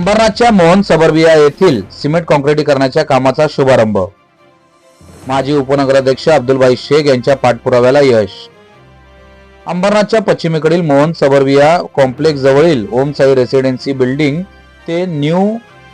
अंबरनाथच्या मोहन सबरबिया येथील सिमेंट कॉन्क्रिटीकरणाच्या कामाचा शुभारंभ. माजी उपनगराध्यक्ष अब्दुलभाई शेख यांच्या पाठपुराव्याला यश. अंबरनाथच्या पश्चिमेकडील मोहन सबरबिया कॉम्प्लेक्स जवळील ओमसाई रेसिडेन्सी बिल्डिंग ते न्यू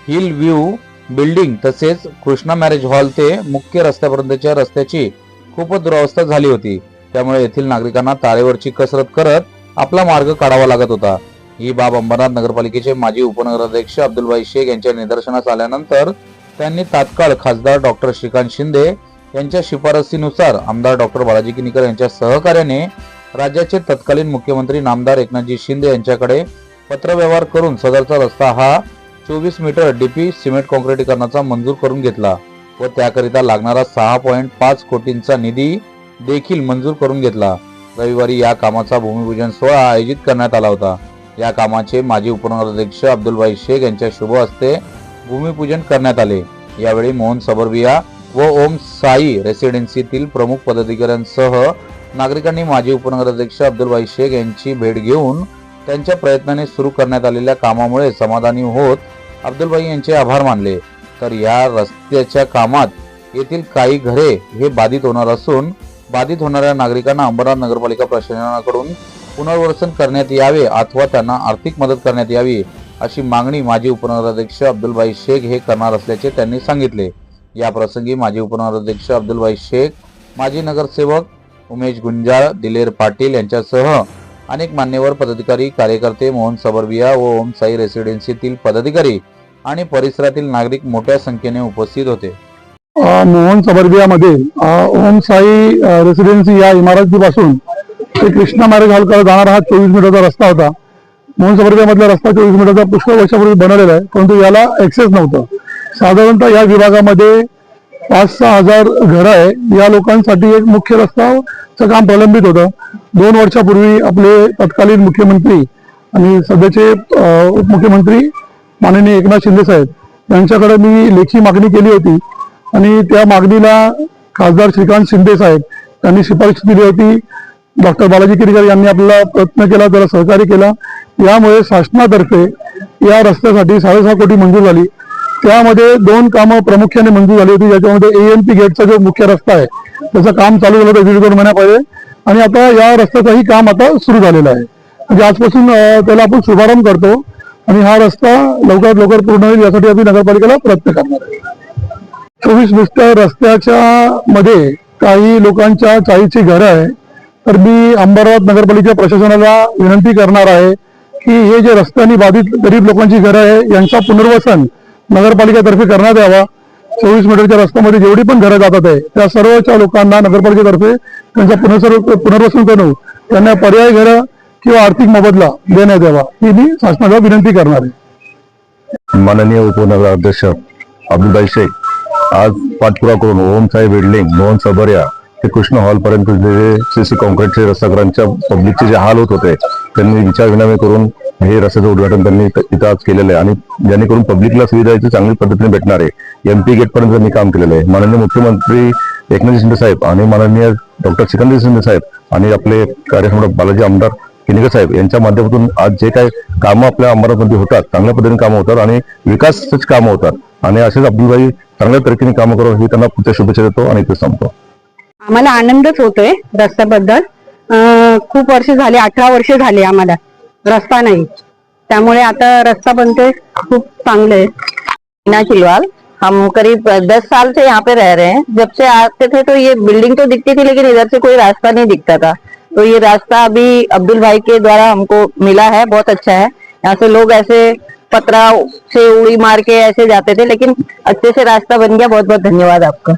हिल व्ह्यू बिल्डिंग तसेच कृष्णा मॅरेज हॉल ते मुख्य रस्त्यापर्यंतच्या रस्त्याची खूपच दुरावस्था झाली होती. त्यामुळे येथील नागरिकांना तारेवरची कसरत करत आपला मार्ग काढावा लागत होता. ही बाब अंबरनाथ नगरपालिकेचे माजी उपनगराध्यक्ष अब्दुलबाई शेख यांच्या निदर्शनास आल्यानंतर त्यांनी तात्काळ खासदार डॉक्टर श्रीकांत शिंदे यांच्या शिफारसीनुसार आमदार डॉक्टर बालाजी किनीकर यांच्या सहकार्याने राज्याचे तत्कालीन मुख्यमंत्री नामदार एकनाथजी शिंदे यांच्याकडे पत्रव्यवहार करून सदरचा रस्ता हा चोवीस मीटर डीपी सिमेंट काँक्रिटीकरणाचा मंजूर करून घेतला व त्याकरिता लागणारा सहा पॉईंट पाच कोटींचा निधी देखील मंजूर करून घेतला. रविवारी या कामाचा भूमिपूजन सोहळा आयोजित करण्यात आला होता. या कामाचे माजी उपनगराध्यक्ष अब्दुलभाई शेख यांच्या शुभ हस्ते भूमिपूजन करण्यात आले. यावेळी मोहन सबरबिया व ओम साई रेसिडेन्सीतील प्रमुख पदाधिकाऱ्यांसह नागरिकांनी माजी उपनगराध्यक्ष अब्दुलभाई शेख यांची भेट घेऊन त्यांच्या प्रयत्नाने सुरू करण्यात आलेल्या कामामुळे समाधानी होत अब्दुलभाई यांचे आभार मानले. तर या रस्त्याच्या कामात येथील काही घरे हे बाधित होणार असून बाधित होणाऱ्या नागरिकांना अंबरनाथ नगरपालिका प्रशासनाकडून पुनर्वसन करण्यात यावे अथवा त्यांना आर्थिक मदत करण्यात यावी अशी मागणी माजी उपनगराध्यक्ष अब्दुलभाई शेख हे करणार असल्याचे त्यांनी सांगितले. या प्रसंगी माजी उपनगराध्यक्ष अब्दुलभाई शेख माजी नगरसेवक उमेश गुंजाळ दिलेर पाटील यांच्यासह अनेक मान्यवर पदाधिकारी कार्यकर्ते मोहन सबरबिया व ओम साई रेसिडेन्सीतील पदाधिकारी आणि परिसरातील नागरिक मोठ्या संख्येने उपस्थित होते. मोहन सबरबियामध्ये ओम साई रेसिडेन्सी या इमारतीपासून ते कृष्णा मार्ग हॉलकडे जाणारा हा चोवीस मीटरचा रस्ता होता. मोहन सबरबियामधला रस्ता चोवीस मीटरचा पुष्कळ वर्षापूर्वी बनवलेला आहे परंतु याला ऍक्सेस नव्हतं. साधारणतः या विभागामध्ये पाच सहा हजार घरं आहे. या लोकांसाठी एक मुख्य रस्ताचं काम प्रलंबित होतं. दोन वर्षापूर्वी आपले तत्कालीन मुख्यमंत्री आणि सध्याचे उपमुख्यमंत्री माननीय एकनाथ शिंदे साहेब यांच्याकडे मी लेखी मागणी केली होती. आणि त्या मागणीला खासदार श्रीकांत शिंदे साहेब त्यांनी शिफारस दिली होती. डॉक्टर बालाजी किरीकर यांनी आपला प्रयत्न केला त्याला सहकार्य केला. यामुळे शासनातर्फे या रस्त्यासाठी साडेसहा कोटी मंजूर झाली. त्यामध्ये दोन कामं प्रामुख्याने मंजूर झाली होती ज्याच्यामध्ये ए एन पी गेटचा जो मुख्य रस्ता आहे त्याचं काम चालू झालं होतं दीड दोन महिन्या आणि आता या रस्त्याचंही काम आता सुरू झालेलं आहे. म्हणजे आजपासून त्याला आपण शुभारंभ करतो. आणि हा रस्ता लवकरात लवकर पूर्ण होईल यासाठी आम्ही नगरपालिकेला प्रयत्न करणार आहे चोवीस मीटर रस्त्याच्या मध्ये काही लोकांच्या चाळीची घरं आहे तर मी अंबरनाथ नगरपालिका प्रशासनाला विनंती करणार आहे की हे जे रस्त्याने बाधित गरीब लोकांची घरं आहे यांचा पुनर्वसन नगरपालिकेतर्फे करण्यात यावा. चोवीस मीटरच्या रस्त्यामध्ये जेवढी पण घरं जातात आहे त्या सर्वच्या लोकांना नगरपालिकेतर्फे त्यांचं पुनर्सर्व पुनर्वसन करून त्यांना पर्याय घरं किंवा आर्थिक मोबदला देण्यात यावा ही मी शासनाला विनंती करणार आहे. माननीय उपनगराध्यक्ष अब्दुलभाई शेख आज पाठपुरावा करून ओम साई बिल्डिंग मोहन सबर्या ते कृष्ण हॉलपर्यंत जे सी सी कॉन्क्रीटचे रस्त्याकरांच्या पब्लिकचे जे हाल होत होते त्यांनी विचारविनिमय करून हे रस्त्याचं उद्घाटन त्यांनी इथं आज केलेलं आहे. आणि जेणेकरून पब्लिकला सुविधा याची चांगली पद्धतीने भेटणार आहे. एमपी पी गेटपर्यंत त्यांनी काम केलेलं आहे. माननीय मुख्यमंत्री एकनाथ शिंदे साहेब आणि माननीय डॉक्टर सिकंदर शिंदे साहेब आणि आपले कार्यसम्राट बालाजी आमदार किनेकर साहेब यांच्या माध्यमातून आज जे काही कामं आपल्या अमरावतीमध्ये होतात चांगल्या पद्धतीने कामं होतात आणि विकासच कामं होतात. आणि असेच अब्दुलभाई चांगल्या तरीकेने कामं करून हे त्यांना पुढच्या शुभेच्छा देतो आणि ते संपतो. आम्हाला आनंदच होतोय रस्त्याबद्दल. खूप वर्ष अठरा वर्ष आम्हाला. रस्ता नाही. आता रस्ता बनतोय खूप चांगले. आहे चिलवाल हम करीब दस साल से यहाँ पे रह रहे हैं. जब से आते थे तो ये बिल्डिंग तो दिखती थी, लेकिन इधर से कोई रास्ता नहीं दिखता था. तो ये रास्ता अभी अब्दुल भाई के द्वारा हमको मिला है, बहुत अच्छा है. यहाँ से लोग ऐसे पतरा से उड़ी मार के ऐसे जाते थे, लेकिन अच्छे से रास्ता बन गया. बहुत बहुत धन्यवाद आपका.